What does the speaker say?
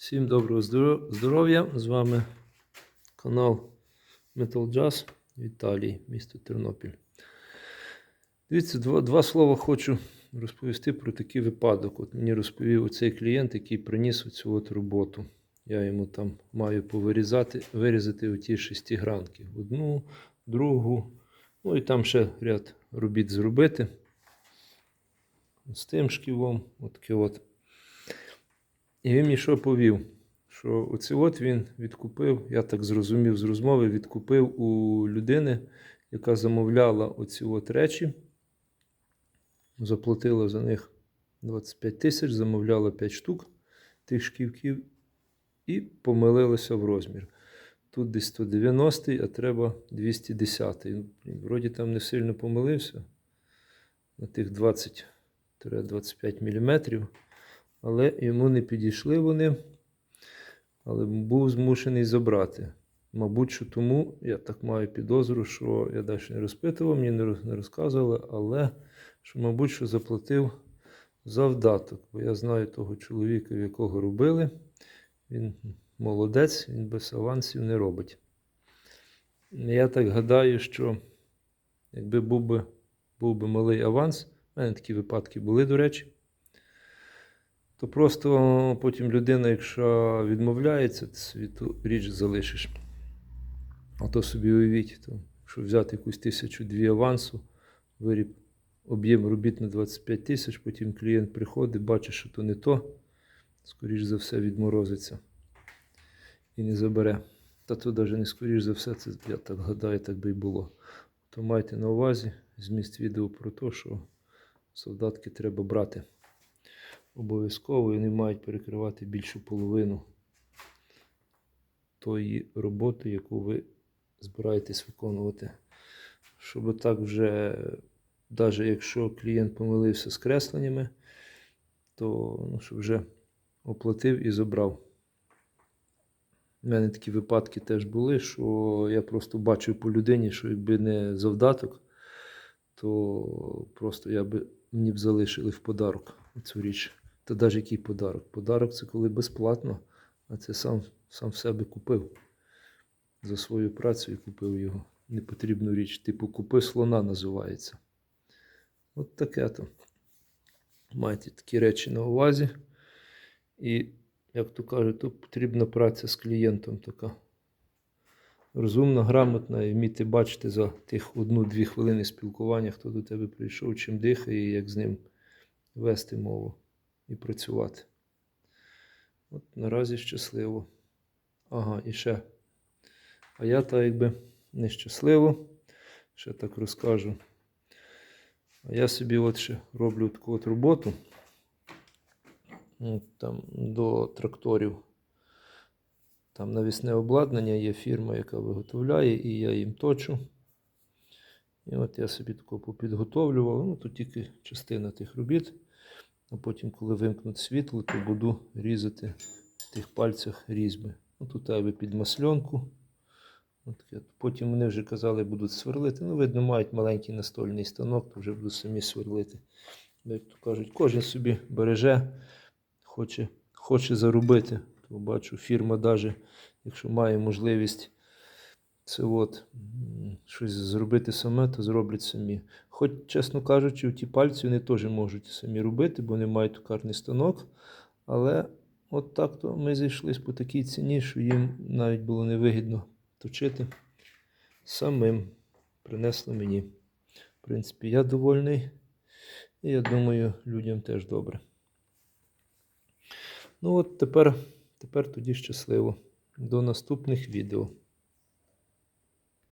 Всім доброго здоров'я! З вами канал Metal Jazz Віталій, місто Тернопіль. Дивіться, два, два слова хочу розповісти про такий випадок. От мені розповів оцей клієнт, який приніс оцю от роботу. Я йому там маю повирізати, вирізати оті шестигранки. Одну, другу, ну і там ще ряд робіт зробити. З тим шківом, отаке от. І він мені що повів? Що оце от він відкупив, я так зрозумів з розмови, відкупив у людини, яка замовляла оці от речі, заплатила за них 25 тисяч, замовляла 5 штук тих шківків і помилилася в розмір. Тут десь 190, а треба 210. Він, Вроді там не сильно помилився на тих 20-25 мм але йому не підійшли вони, але був змушений забрати. Мабуть, що тому я так маю підозру, що я далі не розпитував, мені не розказували, але що, мабуть, що заплатив завдаток. Бо я знаю того чоловіка, в якого робили. Він молодець, він без авансів не робить. Я так гадаю, що якби був би, був би малий аванс, в мене такі випадки були, до речі то просто потім людина, якщо відмовляється, ти собі річ залишиш. А то собі уявіть, то, якщо взяти якусь тисячу дві авансу, виріб об'єм робіт на 25 тисяч, потім клієнт приходить, бачить, що то не то, скоріш за все, відморозиться і не забере. Та то навіть не скоріш за все, це я так гадаю, так би й було. То майте на увазі зміст відео про те, що солдатки треба брати обов'язково і вони мають перекривати більшу половину тої роботи, яку ви збираєтесь виконувати. Щоб так вже, навіть якщо клієнт помилився з кресленнями, то ну, щоб вже оплатив і забрав. У мене такі випадки теж були, що я просто бачив по людині, що якби не завдаток, то просто я би мені б залишили в подарок цю річ. Та навіть який подарок? Подарок це коли безплатно, а це сам, сам в себе купив. За свою працю і купив його. Непотрібну річ. Типу купи слона називається. От таке то. Майте такі речі на увазі. І, як то кажуть, тут потрібна праця з клієнтом така. Розумна, грамотна і вміти бачити за тих одну-дві хвилини спілкування, хто до тебе прийшов, чим дихає і як з ним вести мову і працювати. От наразі щасливо. Ага, і ще. А я так якби нещасливо. Ще так розкажу. А я собі от ще роблю таку от роботу. От Там до тракторів. Там навісне обладнання, є фірма, яка виготовляє, і я їм точу. І от я собі таку попідготовлював. Ну, тут тільки частина тих робіт. А потім, коли вимкнуть світло, то буду різати в тих пальцях різьби. Ну, тут треба під масленку. От. Потім вони вже казали, будуть сверлити. Ну, видно, мають маленький настольний станок, то вже будуть самі сверлити. Як то кажуть, кожен собі береже, хоче, хоче заробити. То бачу, фірма навіть, якщо має можливість це от, щось зробити саме, то зроблять самі. Хоч, чесно кажучи, ті пальці вони теж можуть самі робити, бо вони мають токарний станок. Але от так то ми зійшлись по такій ціні, що їм навіть було невигідно точити самим. Принесли мені. В принципі, я довольний. І я думаю, людям теж добре. Ну от тепер, тепер тоді щасливо. До наступних відео.